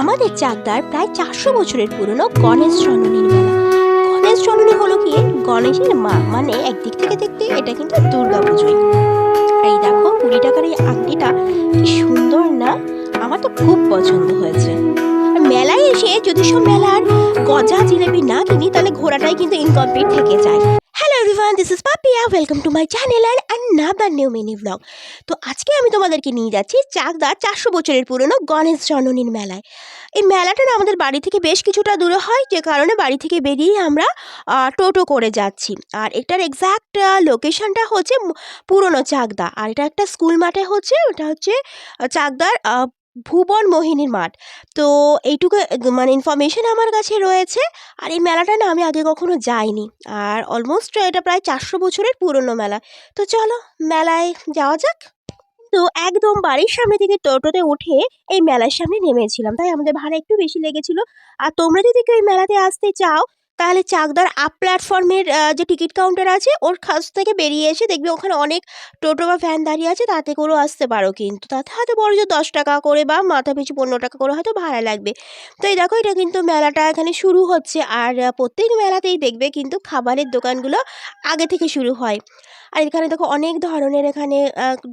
আমাদের চাকদার প্রায় চারশো বছরের পুরনো গণেশ জননীর মেলা গণেশ জননী হলো কি? গণেশের মা মানে একদিক থেকে দেখতে এটা কিন্তু দুর্গা পুজোই। এই দেখো, কুড়ি টাকার এই আংটিটা কি সুন্দর না? আমার তো খুব পছন্দ হয়েছে। মেলায় এসে যদি সব মেলার গজা জিলেবি না কিনি, তাহলে ঘোরাটাই কিন্তু ইনকমপ্লিট থেকে যায়। Everyone this is Papiya welcome to my channel and another new mini vlog তো আজকে আমি তোমাদেরকে নিয়ে যাচ্ছি চাকদা চারশো বছরের পুরনো গণেশ জননীর মেলায়। এই মেলাটা না আমাদের বাড়ি থেকে বেশ কিছুটা দূরে হয়, যে কারণে বাড়ি থেকে বেরিয়ে আমরা টোটো করে যাচ্ছি। আর এটার এক্স্যাক্ট লোকেশনটা হচ্ছে পুরনো চাকদা। আর এটা একটা স্কুল মাঠে হচ্ছে, ওটা হচ্ছে চাকদার ভুবন মোহিনীর মাঠ। তো এইটুকু মানে ইনফরমেশন আমার কাছে রয়েছে। আর এই মেলাটা না আমি আগে কখনো যাইনি। আর অলমোস্ট এটা প্রায় চারশো বছরের পুরনো মেলা। তো চলো, মেলায় যাওয়া যাক। তো একদম বাড়ির সামনে থেকে টোটোতে উঠে এই মেলার সামনে নেমেছিলাম। তাই আমাদের ভাড়া একটু বেশি লেগেছিল। আর তোমরা যদি কেউ এই মেলাতে আসতে চাও তাহলে চাকদার আপ প্ল্যাটফর্মের যে টিকিট কাউন্টার আছে, ওর কাছ থেকে বেরিয়ে এসে দেখবি ওখানে অনেক টোটো বা ভ্যান দাঁড়িয়ে আছে, তাতে করেও আসতে পারো কিন্তু। তাতে হয়তো বড় যে দশ টাকা করে বা মাথা পিছু পনেরো টাকা করে হয়তো ভাড়া লাগবে। তো এই দেখো, এটা কিন্তু মেলাটা এখানে শুরু হচ্ছে। আর প্রত্যেক মেলাতেই দেখবে কিন্তু খাবারের দোকানগুলো আগে থেকে শুরু হয়। আর এখানে দেখো অনেক ধরনের এখানে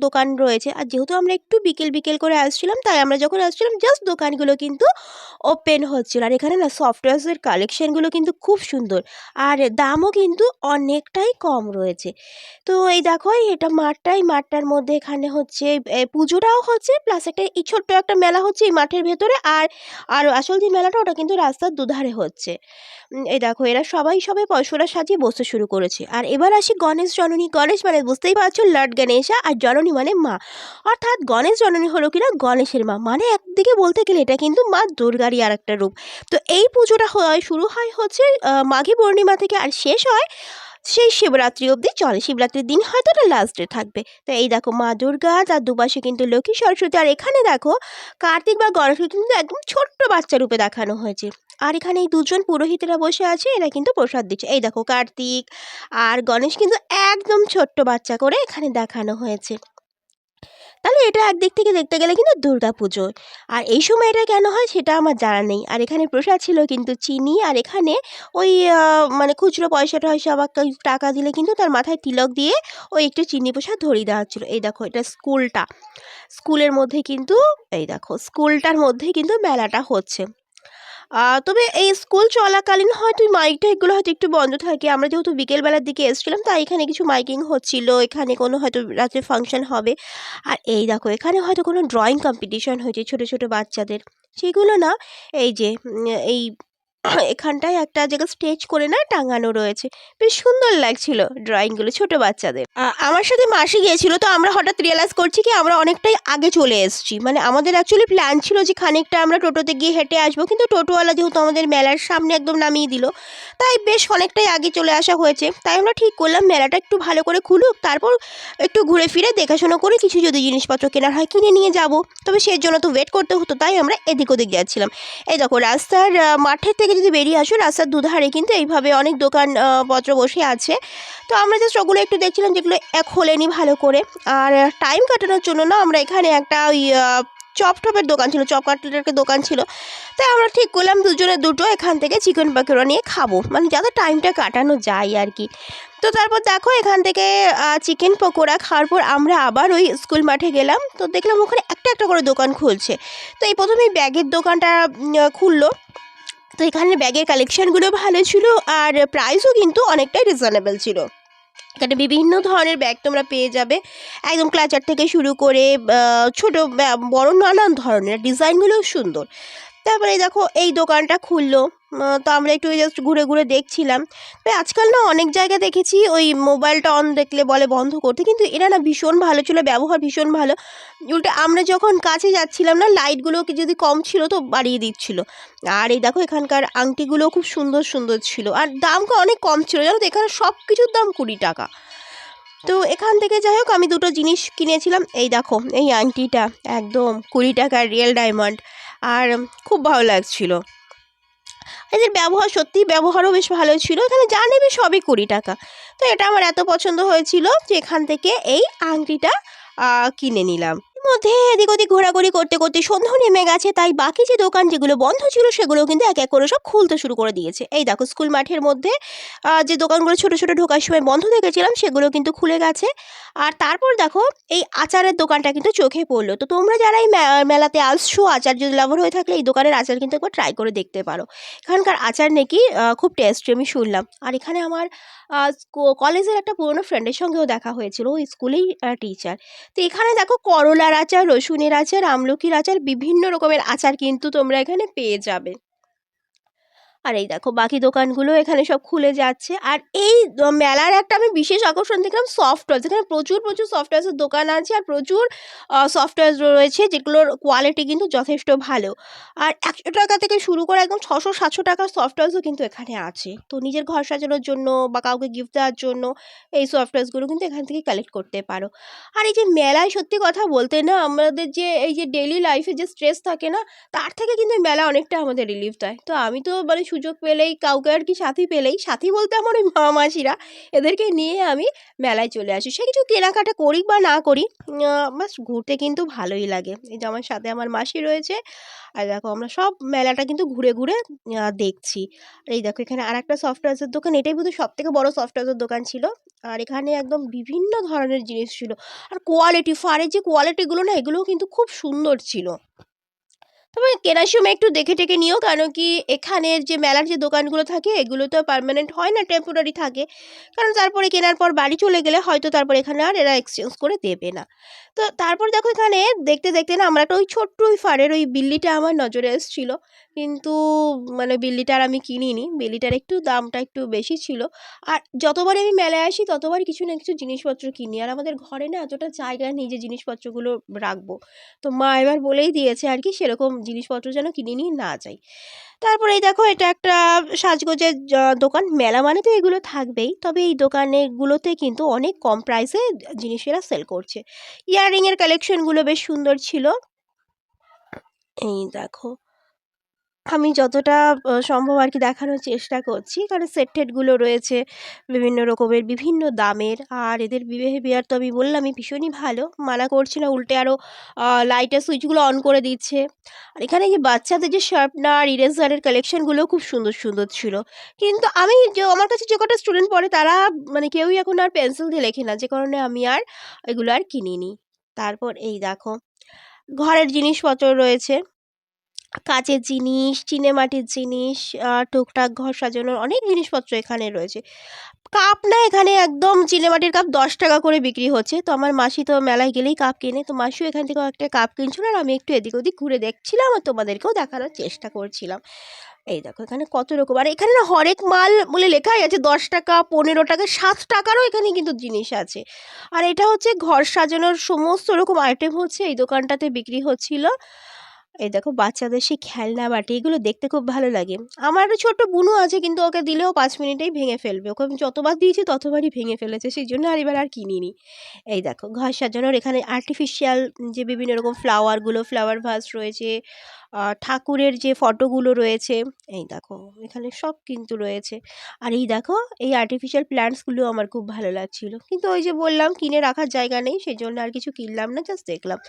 দোকান রয়েছে। আর যেহেতু আমরা একটু বিকেল বিকেল করে আসছিলাম, তাই আমরা যখন আসছিলাম জাস্ট দোকানগুলো কিন্তু ওপেন হচ্ছিল। আর এখানে না সফটওয়্যার্সের কালেকশানগুলো কিন্তু খুব সুন্দর। আর দামও কিন্তু অনেকটাই কম রয়েছে। তো এই দেখো এটা মাঠটা, এই মাঠটার মধ্যে এখানে হচ্ছে পুজোটাও হচ্ছে প্লাস একটা, এই ছোট্ট একটা মেলা হচ্ছে এই মাঠের ভেতরে। আর আর আসল যে মেলাটা, ওটা কিন্তু রাস্তার দুধারে হচ্ছে। এই দেখো, এরা সবাই সবাই পয়সরা সাজিয়ে বসতে শুরু করেছে। আর এবার আসি গণেশ জননী গণেশ মানে বুঝতেই পারছ, লর্ড গণেশা আর জননী মানে মা। অর্থাৎ গণেশ জননী হলো কিনা গণেশের মা। মানে একদিকে বলতে গেলে এটা কিন্তু মা দুর্গারই আর একটা রূপ। তো এই পুজোটা হয়, শুরু হয় হচ্ছে মাঘী পূর্ণিমা থেকে আর শেষ হয় সেই শিবরাত্রি অবধি চলে। শিবরাত্রির দিন হয়তো এটা লাস্ট ডে থাকবে। তো এই দেখো মা দুর্গা, তার দুপাশে কিন্তু লক্ষ্মী সরস্বতী। আর এখানে দেখো, কার্তিক বা গণেশকে কিন্তু একদম ছোট্ট বাচ্চা রূপে দেখানো হয়েছে। আর এখানে এই দুজন পুরোহিতেরা বসে আছে, এরা কিন্তু প্রসাদ দিচ্ছে। এই দেখো কার্তিক আর গণেশ কিন্তু একদম ছোট্ট বাচ্চা করে এখানে দেখানো হয়েছে। তাহলে এটা একদিক থেকে দেখতে গেলে কিন্তু দুর্গা পুজো। আর এই সময় এটা কেন হয় সেটা আমার জানা নেই। আর এখানে প্রসাদ ছিল কিন্তু চিনি আর এখানে ওই মানে খুচরো পয়সাটা হয় সবাই টাকা দিলে কিন্তু তার মাথায় তিলক দিয়ে ওই একটু চিনি প্রসাদ ধরিয়ে দেওয়া হচ্ছিল। এই দেখো এটা স্কুলটা। স্কুলের মধ্যে কিন্তু, এই দেখো স্কুলটার মধ্যে কিন্তু মেলাটা হচ্ছে। তবে এই স্কুল চলাকালীন হয়তো মাইক টাইকগুলো হয়তো একটু বন্ধ থাকে। আমরা যেহেতু বিকেলবেলার দিকে এসেছিলাম, তাই এখানে কিছু মাইকিং হচ্ছিল। এখানে কোনো হয়তো রাত্রে ফাংশন হবে। আর এই দেখো, এখানে হয়তো কোনো ড্রয়িং কম্পিটিশন হয়েছে ছোট ছোট বাচ্চাদের। সেগুলো না, এই যে এই এখানটায় একটা জায়গা স্টেজ করে না টাঙানো রয়েছে। বেশ সুন্দর লাগছিল ড্রয়িংগুলো ছোট বাচ্চাদের। আমার সাথে মাসি গিয়েছিল তো আমরা হঠাৎ রিয়েলাইজ করছি কি আমরা অনেকটাই আগে চলে এসেছি। মানে আমাদের অ্যাকচুয়ালি প্ল্যান ছিল যে খানিকটা আমরা টোটোতে গিয়ে হেঁটে আসব, কিন্তু টোটোওয়ালা যেহেতু আমাদের মেলার সামনে একদম নামিয়ে দিল, তাই বেশ অনেকটাই আগে চলে আসা হয়েছে। তাই আমরা ঠিক করলাম মেলাটা একটু ভালো করে খুলুক, তারপর একটু ঘুরে ফিরে দেখাশোনা করে কিছু যদি জিনিসপত্র কেনার হয় কিনে নিয়ে যাব। তবে সেই জন্য তো ওয়েট করতে হতো, তাই আমরা এদিক ওদিক যাচ্ছিলাম। এই দেখো রাস্তার মাঠের থেকে যদি বেরিয়ে আসো, রাস্তার দুধারে কিন্তু এইভাবে অনেক দোকান পত্র বসে আছে। তো আমরা জাস্ট ওগুলো একটু দেখছিলাম যেগুলো এক খোলেনি ভালো করে। আর টাইম কাটানোর জন্য না আমরা এখানে একটা ওই চপ টপের দোকান ছিল, চপ কাটলেটের দোকান ছিল। তাই আমরা ঠিক করলাম দুজনে দুটো এখান থেকে চিকেন পাকোড়া নিয়ে খাব। মানে যাতে টাইমটা কাটানো যায় আর কি। তো তারপর দেখো এখান থেকে চিকেন পকোড়া খাওয়ার পর আমরা আবার ওই স্কুল মাঠে গেলাম। তো দেখলাম ওখানে একটা একটা করে দোকান খুলছে। তো এই প্রথমেই ব্যাগের দোকানটা খুললো। তো এখানে ব্যাগের কালেকশানগুলো ভালো ছিল আর প্রাইসও কিন্তু অনেকটাই রিজনেবল ছিল। এখানে বিভিন্ন ধরনের ব্যাগ তোমরা পেয়ে যাবে। একদম ক্লাচার থেকে শুরু করে ছোটো বড় নানান ধরনের ডিজাইনগুলোও সুন্দর। তারপরে দেখো, এই দোকানটা খুললো। তো আমরা একটু জাস্ট ঘুরে ঘুরে দেখছিলাম। তবে আজকাল না অনেক জায়গায় দেখেছি, ওই মোবাইলটা অন দেখলে বলে বন্ধ করতে, কিন্তু এরা না ভীষণ ভালো ছিল, ব্যবহার ভীষণ ভালো। উল্টে আমরা যখন কাছে যাচ্ছিলাম না লাইটগুলো যদি কম ছিল তো বাড়িয়ে দিচ্ছিল। আর এই দেখো, এখানকার আংটিগুলো খুব সুন্দর সুন্দর ছিল। আর দামটা অনেক কম ছিল, জানো তো, এখানে সব কিছুর দাম কুড়ি টাকা। তো এখান থেকে যাই হোক, আমি দুটো জিনিস কিনেছিলাম। এই দেখো, এই আংটিটা, একদম কুড়ি টাকার রিয়েল ডায়মন্ড আর খুব ভালো লাগছিল। এদের ব্যবহার সত্যি ব্যবহারও বেশ ভালো ছিল। এখানে যা নেবে সবই কুড়ি টাকা। তো এটা আমার এত পছন্দ হয়েছিল যে এখান থেকে এই আংটিটা কিনে নিলাম। মধ্যে এদিক ওদিক ঘোরাঘুরি করতে করতে সন্ধ্যা নেমে গেছে, তাই বাকি যে দোকান যেগুলো বন্ধ ছিল সেগুলো কিন্তু এক এক করে সব খুলতে শুরু করে দিয়েছে। এই দেখো, স্কুল মাঠের মধ্যে যে দোকানগুলো ছোটো ছোটো ঢোকার সময় বন্ধ দেখেছিলাম, সেগুলো কিন্তু খুলে গেছে। আর তারপর দেখো, এই আচারের দোকানটা কিন্তু চোখে পড়ল। তো তোমরা যারা এই মেলাতে আসছো, আচার যদি লাভার হয়ে থাকলে এই দোকানের আচার কিন্তু একবার ট্রাই করে দেখতে পারো। এখানকার আচার নাকি খুব টেস্টি আমি শুনলাম। আর এখানে আমার কলেজের একটা পুরনো ফ্রেন্ডের সঙ্গেও দেখা হয়েছিল ওই স্কুলেই টিচার তো এখানে দেখো, করলার আচার রসুনের আচার আমলকির আচার বিভিন্ন রকমের আচার কিন্তু তোমরা এখানে পেয়ে যাবে। আর এই দেখো বাকি দোকানগুলো এখানে সব খুলে যাচ্ছে। আর এই মেলার একটা আমি বিশেষ আকর্ষণ দেখলাম সফটওয়্যার এখানে প্রচুর প্রচুর সফট টয়েসের দোকান আছে আর প্রচুর সফটওয়্যার রয়েছে যেগুলোর কোয়ালিটি কিন্তু যথেষ্ট ভালো। আর একশো টাকা থেকে শুরু করে একদম ছশো, সাতশো টাকার সফট টয়েসও কিন্তু এখানে আছে। তো নিজের ঘর সাজানোর জন্য বা কাউকে গিফট দেওয়ার জন্য এই সফট টয়েসগুলো কিন্তু এখান থেকে কালেক্ট করতে পারো। আর এই যে মেলায় সত্যি কথা বলতে না, আমাদের যে এই যে ডেলি লাইফে যে স্ট্রেস থাকে না, তার থেকে কিন্তু মেলা অনেকটা আমাদের রিলিফ দেয়। তো আমি তো মানে সুযোগ পেলেই, কাউকে আর কি সাথী পেলেই, সাথী বলতে আমার ওই মা মাসিরা, এদেরকে নিয়ে আমি মেলায় চলে আসি। সে কিছু কেনাকাটা করি বা না করি বাস ঘুরতে কিন্তু ভালোই লাগে। এই যে আমার সাথে আমার মাসি রয়েছে, আর দেখো আমরা সব মেলাটা কিন্তু ঘুরে ঘুরে দেখছি। আর এই দেখো এখানে আর একটা সফটওয়্যারের দোকান, এটাই বোধহয় সব থেকে বড়ো সফটওয়্যারের দোকান ছিল। আর এখানে একদম বিভিন্ন ধরনের জিনিস ছিল। আর কোয়ালিটি ফারের যে কোয়ালিটিগুলো না, এগুলোও কিন্তু খুব সুন্দর ছিল। তবে কেনার সময় একটু দেখে টেকে নিও। কেন কি এখানের যে মেলার যে দোকানগুলো থাকে, এগুলো তো পারমানেন্ট হয় না টেম্পোরারি থাকে। কারণ তারপরে কেনার পর বাড়ি চলে গেলে হয়তো তারপর এখানে আর এরা এক্সচেঞ্জ করে দেবে না। তো তারপর দেখো এখানে দেখতে দেখতে না আমরা একটা ওই ছোট্ট ওই ফারের ওই বিল্লিটা আমার নজরে এসেছিল। কিন্তু মানে বিল্লিটা আর আমি কিনিনি। বিল্লিটার একটু দামটা একটু বেশি ছিল। আর যতবার আমি মেলায় আসি, ততবার কিছু না কিছু জিনিসপত্র কিনি। আর আমাদের ঘরে না এতটা জায়গা নেই যে জিনিসপত্রগুলো রাখব। তো মা এবার বলেই দিয়েছে আর কি, সেরকম জিনিসপত্র যেন কিনে নিয়ে না যাই। তারপরে এই দেখো এটা একটা সাজগোজের দোকান। মেলা মানে তো এগুলো থাকবেই। তবে এই দোকানেগুলোতে কিন্তু অনেক কম প্রাইসে জিনিসেরা সেল করছে। ইয়াররিংয়ের কালেকশনগুলো বেশ সুন্দর ছিল। এই দেখো। আমি যতটা সম্ভব আর কি দেখানোর চেষ্টা করছি। কারণ সেট টেটগুলো রয়েছে বিভিন্ন রকমের, বিভিন্ন দামের। আর এদের বিহেভিয়ার তো আমি বললামই, ভীষণই ভালো। মানা করছি না, উল্টে আরও লাইটের সুইচগুলো অন করে দিচ্ছে। আর এখানে যে বাচ্চাদের যে শার্পনার ইরেজারের কালেকশনগুলো খুব সুন্দর সুন্দর ছিল। কিন্তু আমি যে, আমার কাছে যে কটা স্টুডেন্ট পড়ে, তারা মানে কেউই এখন আর পেন্সিল দিয়ে লেখে না। যে কারণে আমি আর এগুলো আর কিনিনি। তারপর এই দেখো, ঘরের জিনিসপত্র রয়েছে। কাঁচের জিনিস চিনেমাটির জিনিস টুকটাক ঘর সাজানোর অনেক জিনিসপত্র এখানে রয়েছে। কাপ না এখানে একদম চিনেমাটির কাপ দশ টাকা করে বিক্রি হচ্ছে। তো আমার মাসি তো মেলায় গেলেই কাপ কিনে। তো মাসিও এখান থেকে একটা কাপ কিনছিল আর আমি একটু এদিক ওদিক ঘুরে দেখছিলাম আর তোমাদেরকেও দেখানোর চেষ্টা করছিলাম। এই দেখো এখানে কত রকম। আর এখানে না হরেক মাল বলে লেখাই আছে দশ টাকা, পনেরো টাকা, সাত টাকারও এখানে কিন্তু জিনিস আছে। আর এটা হচ্ছে ঘর সাজানোর সমস্ত রকম আইটেম হচ্ছে। এই দোকানটাতে বিক্রি হচ্ছিল। এই দেখো বাচ্চাদের সেই খেলনা বাটি, এগুলো দেখতে খুব ভালো লাগে। আমার ছোট্ট বুনু আছে, কিন্তু ওকে দিলেও পাঁচ মিনিটেই ভেঙে ফেলবে। ওকে আমি যতবার দিয়েছি, ততবারই ভেঙে ফেলেছে, সেই জন্য আর এবার আর কিনিনি। এই দেখো, ঘর সাজানোর এখানে আর্টিফিশিয়াল যে বিভিন্ন রকম ফ্লাওয়ারগুলো ফ্লাওয়ার ভাস রয়েছে ঠাকুরের যে ফটোগুলো রয়েছে, এই দেখো, এখানে সব কিন্তু রয়েছে। আর এই দেখো, এই আর্টিফিশিয়াল প্ল্যান্টসগুলো আমার খুব ভালো লাগছিল। কিন্তু ওই যে বললাম, কিনে রাখার জায়গা নেই, সেই জন্য আর কিছু কিনলাম না জাস্ট দেখলাম।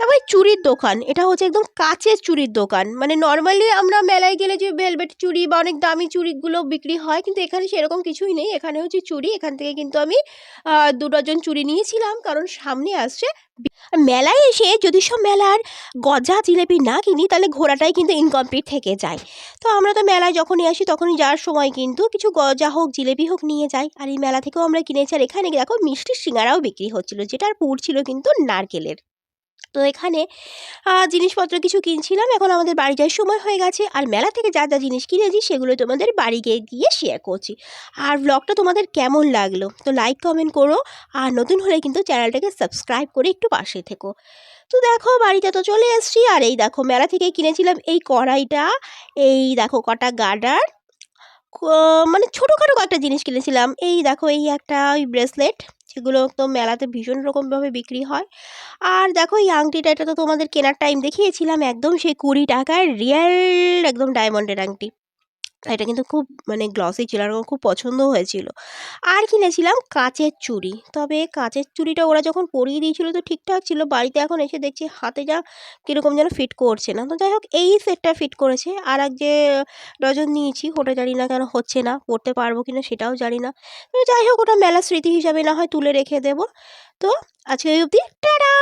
তারপরে চুড়ির দোকান, এটা হচ্ছে একদম কাচের চুড়ির দোকান। মানে নর্মালি আমরা মেলায় গেলে যে ভেলভেট চুড়ি বা অনেক দামি চুড়িগুলো বিক্রি হয়, কিন্তু এখানে সেরকম কিছুই নেই। এখানে হচ্ছে চুড়ি, এখান থেকে কিন্তু আমি দু ডজন চুড়ি নিয়েছিলাম, কারণ সামনে আসছে। মেলায় এসে যদি সব মেলার গজা জিলেপি না কিনি, তাহলে ঘোরাটাই কিন্তু ইনকমপ্লিট থেকে যায়। তো আমরা তো মেলায় যখনই আসি, তখনই যাওয়ার সময় কিন্তু কিছু গজা হোক, জিলেপি হোক নিয়ে যাই। আর এই মেলা থেকেও আমরা কিনেছি। আর এখানে দেখো মিষ্টির সিঙ্গারাও বিক্রি হচ্ছিল, যেটার পুর ছিল কিন্তু নারকেলের। তো এখানে জিনিসপত্র কিছু কিনছিলাম, এখন আমাদের বাড়ি যাওয়ার সময় হয়ে গেছে। আর মেলা থেকে যা যা জিনিস কিনেছি, সেগুলো তোমাদের বাড়ি গিয়ে গিয়ে শেয়ার করছি। আর ব্লগটা তোমাদের কেমন লাগল? তো লাইক কমেন্ট করো। আর নতুন হলে কিন্তু চ্যানেলটাকে সাবস্ক্রাইব করে একটু পাশে থেকো। তো দেখো বাড়িতে তো চলে এসেছি। আর এই দেখো, মেলা থেকে কিনেছিলাম এই কড়াইটা। এই দেখো, কটা গার্ডার মানে ছোটোখাটো কয়েকটা জিনিস কিনেছিলাম। এই দেখো, এই একটা ওই ব্রেসলেট যেগুলো তো মেলাতে ভীষণ রকমভাবে বিক্রি হয়। আর দেখো এই আংটিটা, এটা তো তোমাদের কেনার টাইম দেখিয়েছিলাম, একদম সেই কুড়ি টাকায় রিয়েল একদম ডায়মন্ডের আংটি। এটা কিন্তু খুব মানে গ্লসি ছিল আর খুব পছন্দ হয়েছিল। আর কিনেছিলাম কাচের চুড়ি। তবে কাচের চুড়িটা ওরা যখন পরিয়ে দিয়েছিল তো ঠিকঠাক ছিল। বাড়িতে এখন এসে দেখছি হাতে যা কীরকম যেন ফিট করছে না। তো যাই হোক, এই সেটটা ফিট করেছে। আর এক যে ডজন নিয়েছি, ওটা জানি না কেন হচ্ছে না, পরতে পারব কি না সেটাও জানি না। তো যাই হোক, ওটা মেলা স্মৃতি হিসাবে না হয় তুলে রেখে দেবো। তো আজকে এই অবধি। টাটা!